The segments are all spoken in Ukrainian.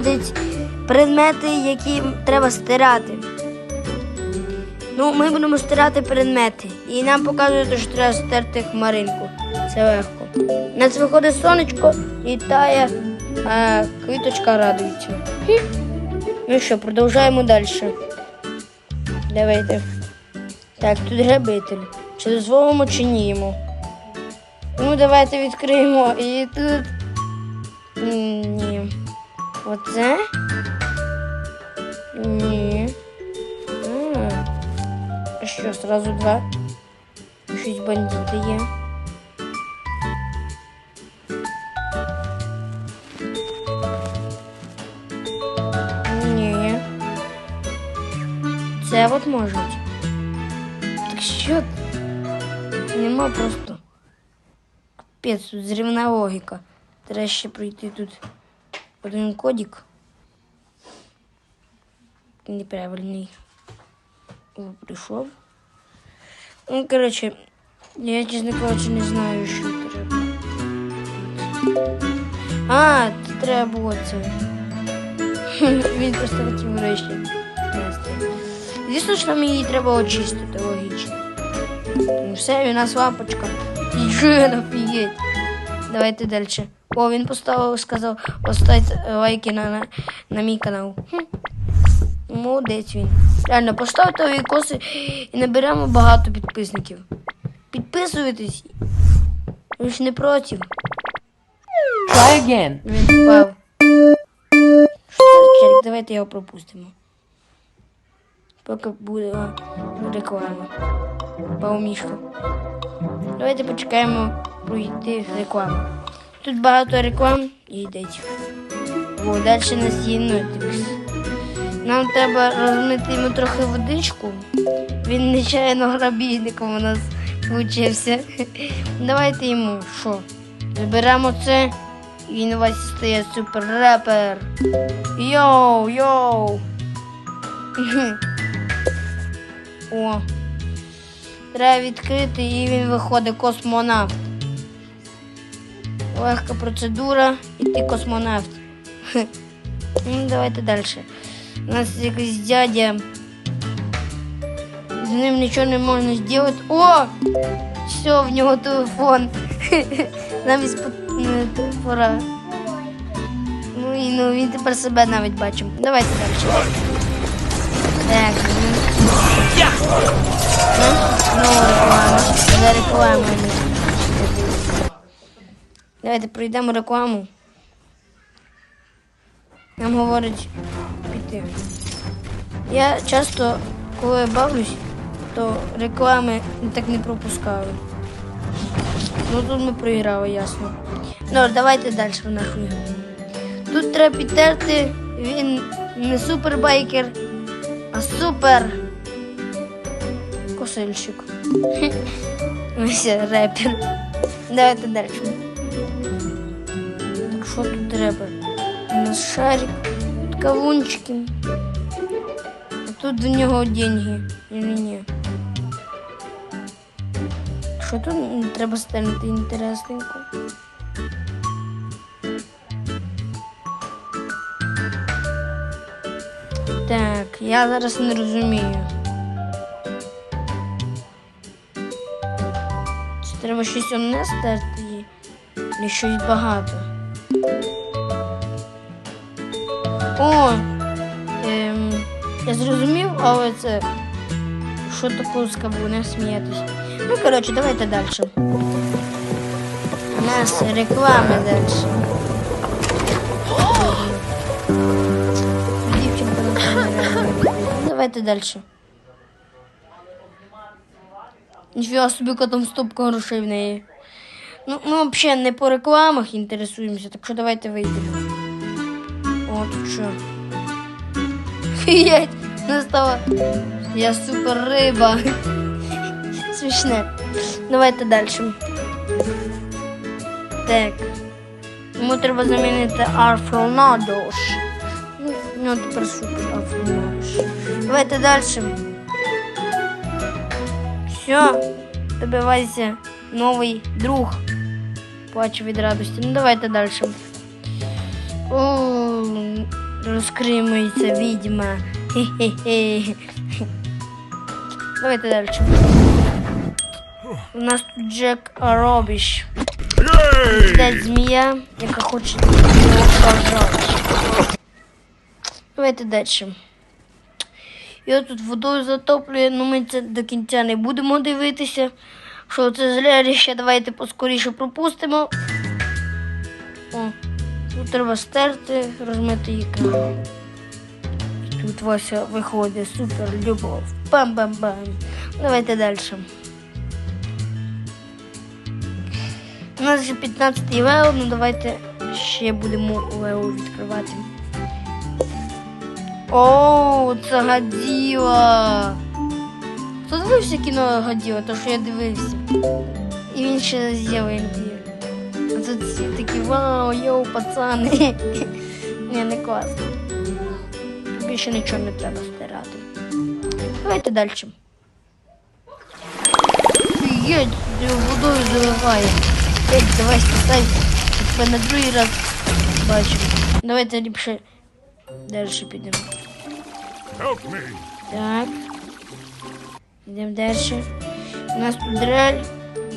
будуть предмети, які треба стирати. Ну, ми будемо стирати предмети. І нам показують, що треба стерти хмаринку. Це легко. У нас виходить сонечко і тає а квіточка радується. Ну що, продовжуємо далі. Давайте. Так, тут грабитель. Чи дозволимо, чи ні йому? Ну, давайте відкриємо. І тут. Ні. Оце? Ні. А, що, сразу два? Щось бандити є. Ні. Це от можуть. Так що? Нема просто. Капець, тут зрівна логіка. Треба ще пройти тут один кодик. Неправильний. Прийшов. Ну, коротше, я, чесно кажучи, не знаю, що треба. А, це треба було це. Він просто хотів гроші. Звісно, що нам її треба очистити, логічно. Ну, все, у нас лампочка. І що. Давайте далі. О, він поставив, сказав, поставте лайки на, на, на мій канал. Хм. Молодець він. Реально, поставте лайкоси і наберемо багато підписників. Підписуйтесь. Ви ж не проти. Try again. Він впав. Що це? Давайте його пропустимо. Поки буде реклама. Впав мішка. Давайте почекаємо пройти рекламу. Тут багато реклам і йдеть. О, далі у нас є Нам треба розмити йому трохи водичку. Він нечайно грабійником у нас вчився. Давайте йому що? Заберемо це, він у вас стає супер репер. Йоу, йоу. О. Треба відкрити і він виходить космонавт. Легка процедура, і ти космонавт. Ну, давайте далі. У нас якийсь дядя. З ним нічого не можна зробити. О! Все, в нього телефон. Навіть з пора. Ну і ну, він тепер себе навіть бачив. Давайте далі. Так. ну. Ну, реклама. За рекламою. Давайте пройдемо рекламу. Нам говорять піти. Я часто, коли бавлюсь, то реклами так не пропускаю. Ну тут ми проіграли, ясно. Ну, давайте далі в ігру. Тут треба підтерти, він не супербайкер, а супер косильщик. Ось репер. Давайте далі. Що тут треба? У нас шарик, тут кавунчики. А тут до нього деньги. Или ні? Що тут треба стелити інтересненько? Так, я зараз не розумію. Чи треба щось одне стерти? Чи щось багато? О! Ем, я зрозумів, але це. Що таке скабу, не сміятись. Ну, коротше, давайте далі. У нас реклама далі. Давайте далі. Ніфіга собі там стопка грошей в неї. Ну, ми взагалі не по рекламах інтересуємося, так що давайте вийдемо. О, тут що? Фіять, настала. Я супер риба. Смішне. Давайте далі. Так. Йому треба замінити Арфронадош. Ну, тепер супер Арфронадош. Давайте далі. Все, добивайся новий друг. Плачу від радості. Ну давайте далі. О, розкриємо ця відьма. Хе-хе-хе. Давайте далі. У нас тут Джек Робіш. Дать змія, яка хоче його пожрати. Давайте далі. Його тут водою затоплює, ну ми це до кінця не будемо дивитися. Що це зрелище, давайте поскоріше пропустимо. О, тут треба стерти, розмити екран. Тут Вася виходить супер любов. Бам-бам-бам. Давайте далі. У нас вже 15 левел, ну давайте ще будемо левел відкривати. О, це Гаділа. Хто дивився кіно Гаділа, то що я дивився. І він ще з'явився. А тут всі такі вау, йоу, пацани. Ні, не класно. Більше нічого не треба стирати. Давайте далі. Єдь, водою заливає. Єдь, давай ставь. Тебе на другий раз бачимо. Давайте ліпше далі підемо. Так. Йдемо далі. У нас тут дрель.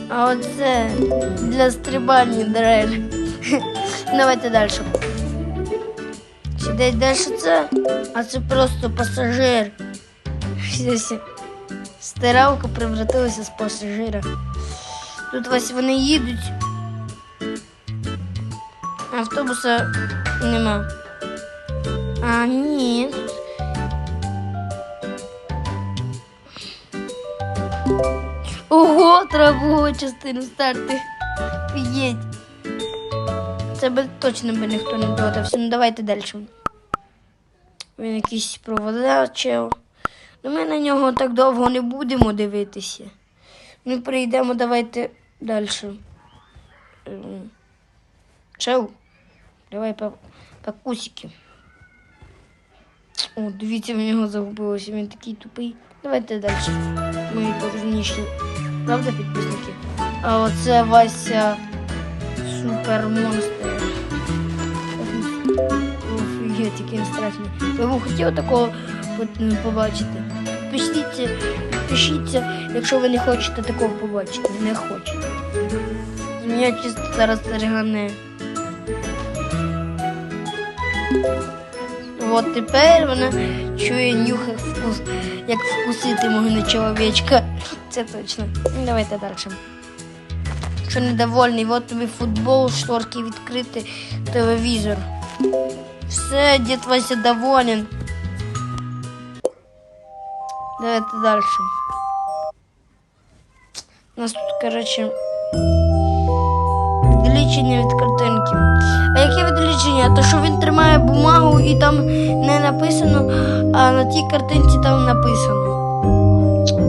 А оце для стрибання дрель. Давайте далі. Сюди далі це, а це просто пасажир. Ось Стиралка превратилася з пасажира. Тут ось вони їдуть. Автобуса нема. А, ні. Ого, треба частину старти. Їдь. Це би точно би ніхто не додався. Ну давайте далі. Він якийсь проводачев. Ну ми на нього так довго не будемо дивитися. Ми прийдемо, давайте далі. Ем, Чел. Давай по, по кусики. О, дивіться, в нього загубилося, він такий тупий. Давайте далі. Мої порожніші. Правда, підписники? А оце Вася супермонстр. Офігеть, який він страшний. Ви б хотіли такого побачити? Пишіться, пишіться, якщо ви не хочете такого побачити. Не хочете. Змія чисто зараз регане. От тепер вона чує нюхає вкус, як вкусити можна чоловічка. Це точно. Давайте далі. Що недовольний, от тобі футбол, шторки відкрити, телевізор. Все, дід Вася доволен. Давайте далі. У нас тут, коротше, відлічення від картинки. А? То що він тримає бумагу і там не написано, а на тій картинці там написано.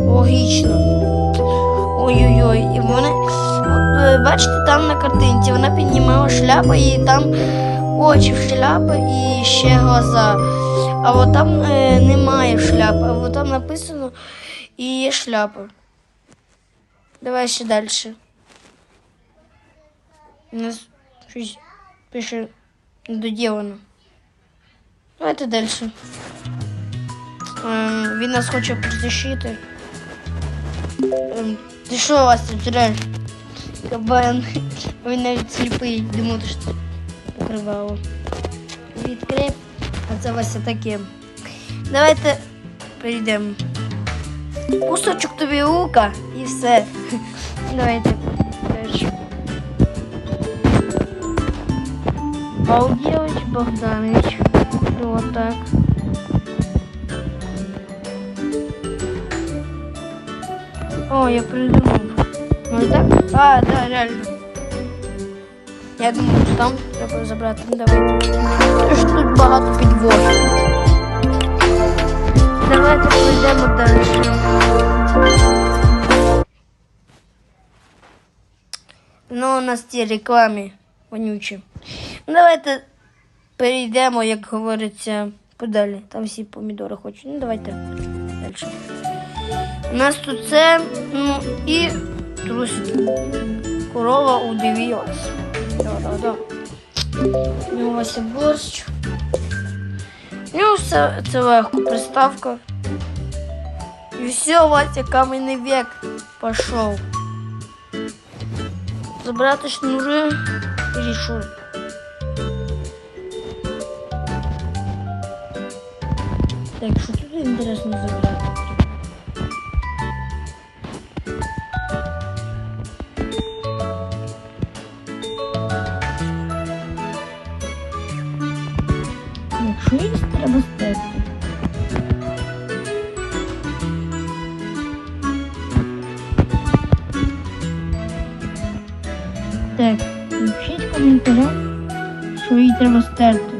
Логічно. Ой-ой-ой. І вони, е, бачите, там на картинці вона піднімала шляпу і там очі в шляпи і ще глаза. А от там е, немає шляпи, а от там написано і є шляпа. Давай ще далі. У нас щось пише недоділано. Давайте далі. Ем, він нас хоче притащити. Ем, ти що у вас тут реально? Кабан. Він навіть сліпий, думав, що це покривало. Відкрив, а це Вася таке. Давайте перейдемо. Кусочок тобі лука і все. Давайте дальше. Балдевич Богданович. Вот так. О, я придумал. Вот так? А, да, реально. Я думаю, що там треба забрати. Ну, давайте. Тож тут багато підводів. Давайте пройдемо далі. Ну, у нас ті реклами вонючі. Ну, давайте перейдемо, як говориться, подалі. Там всі помідори хочуть. Ну, давайте далі. У нас тут це, ну і трусики. Корова удивилась. Ну, у вас є борщ. це, це легко. Приставка. І все, Вася, каменний век пішов. Забрати шнури і рішу. Так, що тут інтересно забрати? Якщо їх треба стерти. Так, напишіть в коментарях, що її треба стерти.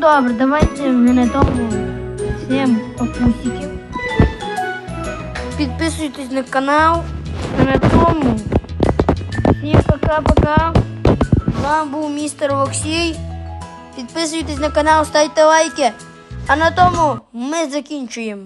Добре, давайте вже на тому всім папусиків. Підписуйтесь на канал. На тому. Всім пока-пока. З вами був містер Олексій. Підписуйтесь на канал, ставте лайки. А на тому ми закінчуємо.